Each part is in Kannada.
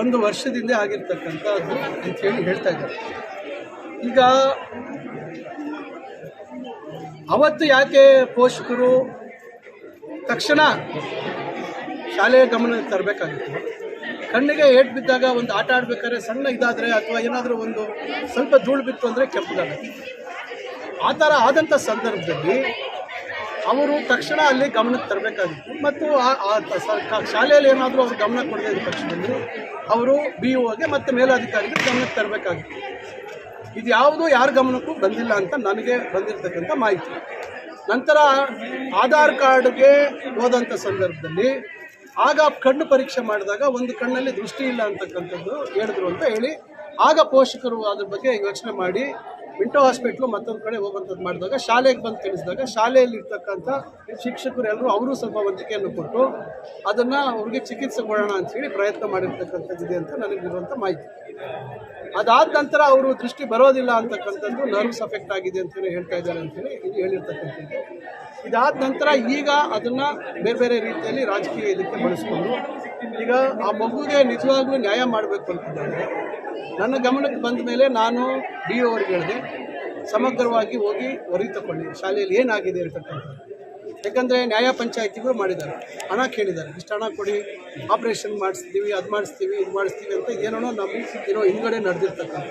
ಒಂದು ವರ್ಷದಿಂದ ಆಗಿರ್ತಕ್ಕಂಥದ್ದು ಅಂತೇಳಿ ಹೇಳ್ತಾ ಇದ್ದಾರೆ. ಈಗ ಅವತ್ತು ಯಾಕೆ ಪೋಷಕರು ತಕ್ಷಣ ಶಾಲೆಯ ಗಮನ ತರಬೇಕಾಗಿತ್ತು? ಕಣ್ಣಿಗೆ ಏಟ್ ಬಿದ್ದಾಗ ಒಂದು ಆಟ ಆಡ್ಬೇಕಾದ್ರೆ ಸಣ್ಣ ಇದಾದರೆ ಅಥವಾ ಏನಾದರೂ ಒಂದು ಸ್ವಲ್ಪ ಧೂಳು ಬಿತ್ತು ಅಂದರೆ ಕೆಂಪಗಾಗುತ್ತೆ ಆ ಥರ ಆದಂಥ ಸಂದರ್ಭದಲ್ಲಿ ಅವರು ತಕ್ಷಣ ಅಲ್ಲಿ ಗಮನಕ್ಕೆ ತರಬೇಕಾಗಿತ್ತು. ಮತ್ತು ಶಾಲೆಯಲ್ಲಿ ಏನಾದರೂ ಅವ್ರು ಗಮನ ಕೊಡದೇ ಇದ್ದ ಪಕ್ಷದಲ್ಲಿ ಅವರು ಬಿ ಒಗೆ ಮತ್ತು ಮೇಲಾಧಿಕಾರಿಗೆ ಗಮನಕ್ಕೆ ತರಬೇಕಾಗಿತ್ತು. ಇದು ಯಾವುದೂ, ಯಾರ ಗಮನಕ್ಕೂ ಬಂದಿಲ್ಲ ಅಂತ ನನಗೆ ಬಂದಿರತಕ್ಕಂಥ ಮಾಹಿತಿ. ನಂತರ ಆಧಾರ್ ಕಾರ್ಡ್ಗೆ ಹೋದಂಥ ಸಂದರ್ಭದಲ್ಲಿ ಆಗ ಕಣ್ಣು ಪರೀಕ್ಷೆ ಮಾಡಿದಾಗ ಒಂದು ಕಣ್ಣಲ್ಲಿ ದೃಷ್ಟಿ ಇಲ್ಲ ಅಂತಕ್ಕಂಥದ್ದು ಹೇಳಿದ್ರು ಅಂತ ಹೇಳಿ ಆಗ ಪೋಷಕರು ಅದ್ರ ಬಗ್ಗೆ ಯೋಚನೆ ಮಾಡಿ ಮಿಂಟೋ ಹಾಸ್ಪಿಟ್ಲು ಮತ್ತೊಂದು ಕಡೆ ಹೋಗುವಂಥದ್ದು ಮಾಡಿದಾಗ, ಶಾಲೆಗೆ ಬಂದು ತಿಳಿಸಿದಾಗ ಶಾಲೆಯಲ್ಲಿ ಇರ್ತಕ್ಕಂಥ ಶಿಕ್ಷಕರು ಎಲ್ಲರೂ ಅವರು ಸ್ವಲ್ಪ ವಂತಿಕೆಯನ್ನು ಕೊಟ್ಟು ಅದನ್ನು ಅವ್ರಿಗೆ ಚಿಕಿತ್ಸೆ ಕೊಡೋಣ ಅಂತೇಳಿ ಪ್ರಯತ್ನ ಮಾಡಿರ್ತಕ್ಕಂಥದ್ದಿದೆ ಅಂತ ನನಗಿರುವಂಥ ಮಾಹಿತಿ. ಅದಾದ ನಂತರ ಅವರು ದೃಷ್ಟಿ ಬರೋದಿಲ್ಲ ಅಂತಕ್ಕಂಥದ್ದು ನರ್ವ್ಸ್ ಅಫೆಕ್ಟ್ ಆಗಿದೆ ಅಂತಲೇ ಹೇಳ್ತಾ ಇದ್ದಾರೆ ಅಂತೇಳಿ ಇಲ್ಲಿ ಹೇಳಿರ್ತಕ್ಕಂಥದ್ದು. ಇದಾದ ನಂತರ ಈಗ ಅದನ್ನು ಬೇರೆ ಬೇರೆ ರೀತಿಯಲ್ಲಿ ರಾಜಕೀಯ ಇದಕ್ಕೆ ಬಳಸ್ಕೊಂಡು ಈಗ ಆ ಮಗುಗೆ ನಿಜವಾಗ್ಲೂ ನ್ಯಾಯ ಮಾಡಬೇಕು ಅಂತಿದ್ದಾರೆ. ನನ್ನ ಗಮನಕ್ಕೆ ಬಂದ ಮೇಲೆ ನಾನು ಡಿ ಅವ್ರಿಗೆ ಹೇಳಿದೆ, ಸಮಗ್ರವಾಗಿ ಹೋಗಿ ಹೊರಗೆ ಶಾಲೆಯಲ್ಲಿ ಏನಾಗಿದೆ ಅಂತಕ್ಕಂಥದ್ದು. ಯಾಕಂದರೆ ನ್ಯಾಯ ಪಂಚಾಯತಿಗಳು ಮಾಡಿದ್ದಾರೆ. ಹಣ ಕೇಳಿದ್ದಾರೆ. ಇಷ್ಟು ಹಣ ಕೊಡಿ ಆಪ್ರೇಷನ್ ಮಾಡಿಸ್ತೀವಿ, ಅದು ಮಾಡಿಸ್ತೀವಿ, ಇದು ಮಾಡಿಸ್ತೀವಿ ಅಂತ ಏನೋ ನಮ್ಮ ಏನೋ ಹಿಂದ್ಗಡೆ ನಡೆದಿರ್ತಕ್ಕಂಥ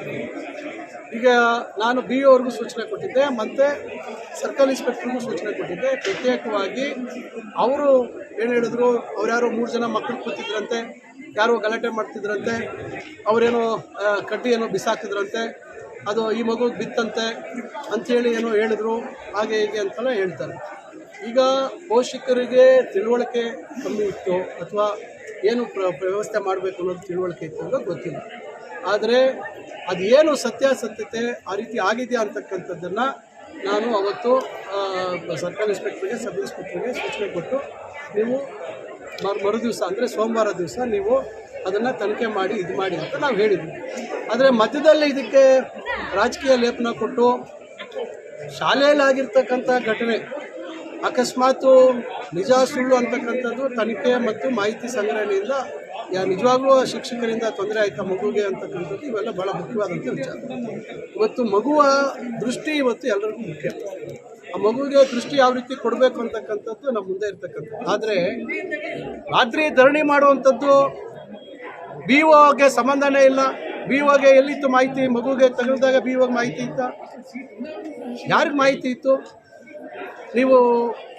ಈಗ ನಾನು ಬಿ ಅವ್ರಿಗೂ ಸೂಚನೆ ಕೊಟ್ಟಿದ್ದೆ, ಮತ್ತು ಸರ್ಕಲ್ ಇನ್ಸ್ಪೆಕ್ಟ್ರಿಗೂ ಸೂಚನೆ ಕೊಟ್ಟಿದ್ದೆ. ಪ್ರತ್ಯೇಕವಾಗಿ ಅವರು ಏನು ಹೇಳಿದ್ರು ಅವ್ರು ಯಾರೋ ಮೂರು ಜನ ಮಕ್ಕಳು ಕೂತಿದ್ರಂತೆ, ಯಾರೋ ಗಲಾಟೆ ಮಾಡ್ತಿದ್ರಂತೆ, ಅವರೇನೋ ಕಡ್ಡಿ ಏನೋ ಬಿಸಾಕಿದ್ರಂತೆ, ಅದು ಈ ಮಗು ಬಿತ್ತಂತೆ ಅಂಥೇಳಿ ಏನೋ ಹೇಳಿದ್ರು, ಹಾಗೆ ಹೀಗೆ ಅಂತೆಲ್ಲ ಹೇಳ್ತಾರೆ. ಈಗ ಪೋಷಕರಿಗೆ ತಿಳುವಳಿಕೆ ಕಮ್ಮಿ ಇತ್ತು ಅಥವಾ ಏನು ಪ್ರ ವ್ಯವಸ್ಥೆ ಮಾಡಬೇಕು ಅನ್ನೋದು ತಿಳುವಳಿಕೆ ಇತ್ತು ಅನ್ನೋದು ಗೊತ್ತಿಲ್ಲ. ಆದರೆ ಅದು ಏನು ಸತ್ಯಾಸತ್ಯತೆ ಆ ರೀತಿ ಆಗಿದೆಯಾ ಅಂತಕ್ಕಂಥದ್ದನ್ನು ನಾನು ಅವತ್ತು ಸರ್ಕಲ್ ಇನ್ಸ್ಪೆಕ್ಟ್ರಿಗೆ, ಸಬ್ ಇನ್ಸ್ಪೆಕ್ಟ್ರಿಗೆ ಸೂಚನೆ ಕೊಟ್ಟು ನೀವು ಮರು ಮರು ದಿವಸ ಅಂದರೆ ಸೋಮವಾರ ದಿವಸ ನೀವು ಅದನ್ನು ತನಿಖೆ ಮಾಡಿ ಇದು ಮಾಡಿ ಅಂತ ನಾವು ಹೇಳಿದ್ವಿ. ಆದರೆ ಮಧ್ಯದಲ್ಲಿ ಇದಕ್ಕೆ ರಾಜಕೀಯ ಲೇಪನ ಕೊಟ್ಟು ಶಾಲೆಯಲ್ಲಾಗಿರ್ತಕ್ಕಂಥ ಘಟನೆ ಅಕಸ್ಮಾತು ನಿಜ ಸುಳ್ಳು ಅಂತಕ್ಕಂಥದ್ದು ತನಿಖೆ ಮತ್ತು ಮಾಹಿತಿ ಸಂಗ್ರಹಣೆಯಿಂದ, ಯಾ ನಿಜವಾಗ್ಲೂ ಶಿಕ್ಷಕರಿಂದ ತೊಂದರೆ ಆಯ್ತಾ ಮಗುಗೆ ಅಂತಕ್ಕಂಥದ್ದು ಇವೆಲ್ಲ ಭಾಳ ಮುಖ್ಯವಾದಂಥ ವಿಚಾರ. ಇವತ್ತು ಮಗುವ ದೃಷ್ಟಿ ಇವತ್ತು ಎಲ್ಲರಿಗೂ ಮುಖ್ಯ. ಆ ಮಗುವಿಗೆ ದೃಷ್ಟಿ ಯಾವ ರೀತಿ ಕೊಡಬೇಕು ಅಂತಕ್ಕಂಥದ್ದು ನಮ್ಮ ಮುಂದೆ ಇರ್ತಕ್ಕಂಥದ್ದು. ಆದರೆ ರಾತ್ರಿ ಧರಣಿ ಮಾಡುವಂಥದ್ದು ಬಿ ಒಗೆ ಸಂಬಂಧನೇ ಇಲ್ಲ. ಬಿ ಒಗೆ ಎಲ್ಲಿತ್ತು ಮಾಹಿತಿ? ಮಗುಗೆ ತೆಗೆದಾಗ ಬಿ ಒಗೆ ಮಾಹಿತಿ ಇತ್ತ? ಯಾರಿಗೆ ಮಾಹಿತಿ ಇತ್ತು? ನೀವು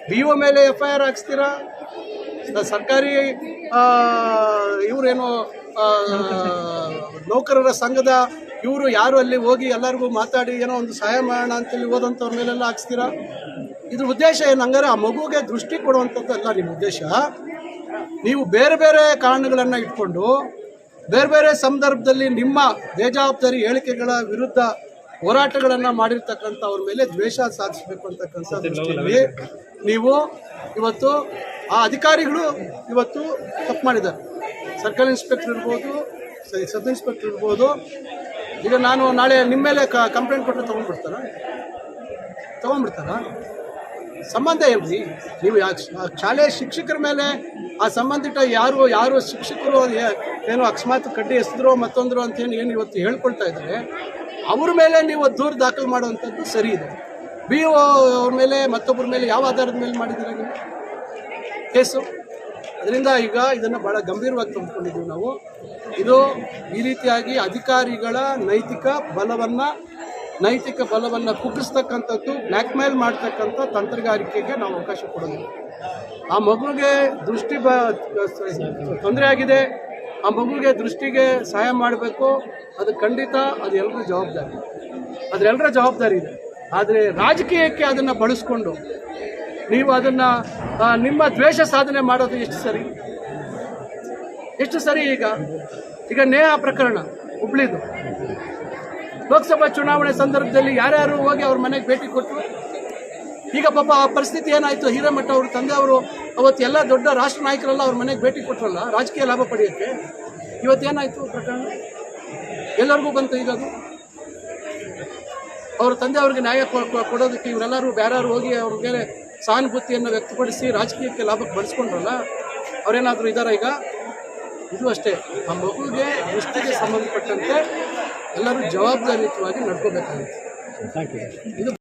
ಬಿ ಒ ಮೇಲೆ ಎಫ್ ಐ ಆರ್ ಹಾಕ್ಸ್ತೀರಾ ಸರ್ಕಾರಿ ಇವರೇನು ನೌಕರರ ಸಂಘದ, ಇವರು ಯಾರು ಅಲ್ಲಿ ಹೋಗಿ ಎಲ್ಲರಿಗೂ ಮಾತಾಡಿ ಏನೋ ಒಂದು ಸಹಾಯ ಮಾಡೋಣ ಅಂತೇಳಿ ಹೋದಂಥವ್ರ ಮೇಲೆಲ್ಲ ಹಾಕ್ಸ್ತೀರಾ? ಇದ್ರ ಉದ್ದೇಶ ಏನು? ಹಂಗಾರೆ ಆ ಮಗುಗೆ ದೃಷ್ಟಿ ಕೊಡುವಂಥದ್ದು ಅಲ್ಲ ನಿಮ್ಮ ಉದ್ದೇಶ. ನೀವು ಬೇರೆ ಬೇರೆ ಕಾರಣಗಳನ್ನು ಇಟ್ಕೊಂಡು, ಬೇರೆ ಬೇರೆ ಸಂದರ್ಭದಲ್ಲಿ ನಿಮ್ಮ ಬೇಜವಾಬ್ದಾರಿ, ಹೇಳಿಕೆಗಳ ವಿರುದ್ಧ ಹೋರಾಟಗಳನ್ನು ಮಾಡಿರ್ತಕ್ಕಂಥ ಅವ್ರ ಮೇಲೆ ದ್ವೇಷ ಸಾಧಿಸಬೇಕು ಅಂತಕ್ಕಂಥ ದೃಷ್ಟಿಯಲ್ಲಿ ನೀವು ಇವತ್ತು ಆ ಅಧಿಕಾರಿಗಳು ಇವತ್ತು ತಪ್ಪು ಮಾಡಿದ್ದಾರೆ. ಸರ್ಕಲ್ ಇನ್ಸ್ಪೆಕ್ಟರ್ ಇರ್ಬೋದು ಸಬ್ ಇನ್ಸ್ಪೆಕ್ಟರ್ ಇರ್ಬೋದು. ಈಗ ನಾನು ನಾಳೆ ನಿಮ್ಮ ಮೇಲೆ ಕಂಪ್ಲೇಂಟ್ ಕೊಟ್ಟರೆ ತೊಗೊಂಡ್ಬಿಡ್ತಾರ? ತೊಗೊಂಡ್ಬಿಡ್ತಾರಾ? ಸಂಬಂಧ ಏನ್ರಿ ನೀವು ಶಾಲೆಯ ಶಿಕ್ಷಕರ ಮೇಲೆ ಆ ಸಂಬಂಧಿತ ಯಾರು ಯಾರು ಶಿಕ್ಷಕರು ಏನು ಅಕಸ್ಮಾತ್ ಕಡ್ಡಿ ಎಸೆದ್ರು ಮತ್ತೊಂದ್ರು ಅಂತ ಏನು ಇವತ್ತು ಹೇಳ್ಕೊಳ್ತಾ ಇದ್ದಾರೆ. ಅವ್ರ ಮೇಲೆ ನೀವು ದೂರು ದಾಖಲು ಮಾಡುವಂಥದ್ದು ಸರಿ ಇದೆ. ಬಿ ಒ ಅವ್ರ ಮೇಲೆ ಮತ್ತೊಬ್ಬರ ಮೇಲೆ ಯಾವ ಆಧಾರದ ಮೇಲೆ ಮಾಡಿದ್ದೀರಾ ನೀವು? ಕೇಸು. ಅದರಿಂದ ಈಗ ಇದನ್ನು ಭಾಳ ಗಂಭೀರವಾಗಿ ತೆಗೆದುಕೊಂಡಿದ್ದೀವಿ ನಾವು. ಇದು ಈ ರೀತಿಯಾಗಿ ಅಧಿಕಾರಿಗಳ ನೈತಿಕ ಬಲವನ್ನು ನೈತಿಕ ಬಲವನ್ನು ಕುಗ್ಗಿಸ್ತಕ್ಕಂಥದ್ದು ಬ್ಲ್ಯಾಕ್ ಮೇಲ್ ಮಾಡ್ತಕ್ಕಂಥ ತಂತ್ರಗಾರಿಕೆಗೆ ನಾವು ಅವಕಾಶ ಕೊಡೋದು ಆ ಮಗುಗೆ ದೃಷ್ಟಿ ಬ ತೊಂದರೆ ಆಗಿದೆ. ಆ ಮಗುಗೆ ದೃಷ್ಟಿಗೆ ಸಹಾಯ ಮಾಡಬೇಕು. ಅದು ಖಂಡಿತ, ಅದು ಎಲ್ಲರ ಜವಾಬ್ದಾರಿ. ಅದರೆಲ್ಲರ ಜವಾಬ್ದಾರಿ ಇದೆ. ಆದರೆ ರಾಜಕೀಯಕ್ಕೆ ಅದನ್ನು ಬಳಸ್ಕೊಂಡು ನೀವು ಅದನ್ನು ನಿಮ್ಮ ದ್ವೇಷ ಸಾಧನೆ ಮಾಡೋದು ಎಷ್ಟು ಸರಿ? ಎಷ್ಟು ಸರಿ ಈಗ? ಈಗ ನೇಹ ಪ್ರಕರಣ, ಹುಬ್ಳಿದು. ಲೋಕಸಭಾ ಚುನಾವಣೆ ಸಂದರ್ಭದಲ್ಲಿ ಯಾರ್ಯಾರು ಹೋಗಿ ಅವ್ರ ಮನೆಗೆ ಭೇಟಿ ಕೊಟ್ಟರು ಈಗ ಪಾಪ ಆ ಪರಿಸ್ಥಿತಿ ಏನಾಯಿತು? ಹಿರೇಮಠ ಅವರು ತಂದೆ ಅವರು ಅವತ್ತು ಎಲ್ಲ ದೊಡ್ಡ ರಾಷ್ಟ್ರ ನಾಯಕರೆಲ್ಲ ಅವ್ರ ಮನೆಗೆ ಭೇಟಿ ಕೊಟ್ಟರಲ್ಲ ರಾಜಕೀಯ ಲಾಭ ಪಡೆಯೋಕ್ಕೆ. ಇವತ್ತೇನಾಯಿತು ಪ್ರಕರಣ? ಎಲ್ಲರಿಗೂ ಬಂತು ಈಗ ಅದು? ಅವ್ರ ತಂದೆ ಅವ್ರಿಗೆ ನ್ಯಾಯ ಕೊಡೋದಕ್ಕೆ ಇವರೆಲ್ಲರೂ ಬೇರೆಯವರು ಹೋಗಿ ಅವ್ರ ಮೇಲೆ ಸಹಾನುಭೂತಿಯನ್ನು ವ್ಯಕ್ತಪಡಿಸಿ ರಾಜಕೀಯಕ್ಕೆ ಲಾಭಕ್ಕೆ ಬಳಸ್ಕೊಂಡ್ರಲ್ಲ ಅವರೇನಾದರೂ ಇದ್ದಾರಾ ಈಗ? ಇದು ಅಷ್ಟೇ. ಆ ಮಗುವಿಗೆ ದೃಷ್ಟಿಗೆ ಸಂಬಂಧಪಟ್ಟಂತೆ ಎಲ್ಲರೂ ಜವಾಬ್ದಾರಿಯುತವಾಗಿ ನಡ್ಕೋಬೇಕಾಗುತ್ತೆ. ಇದು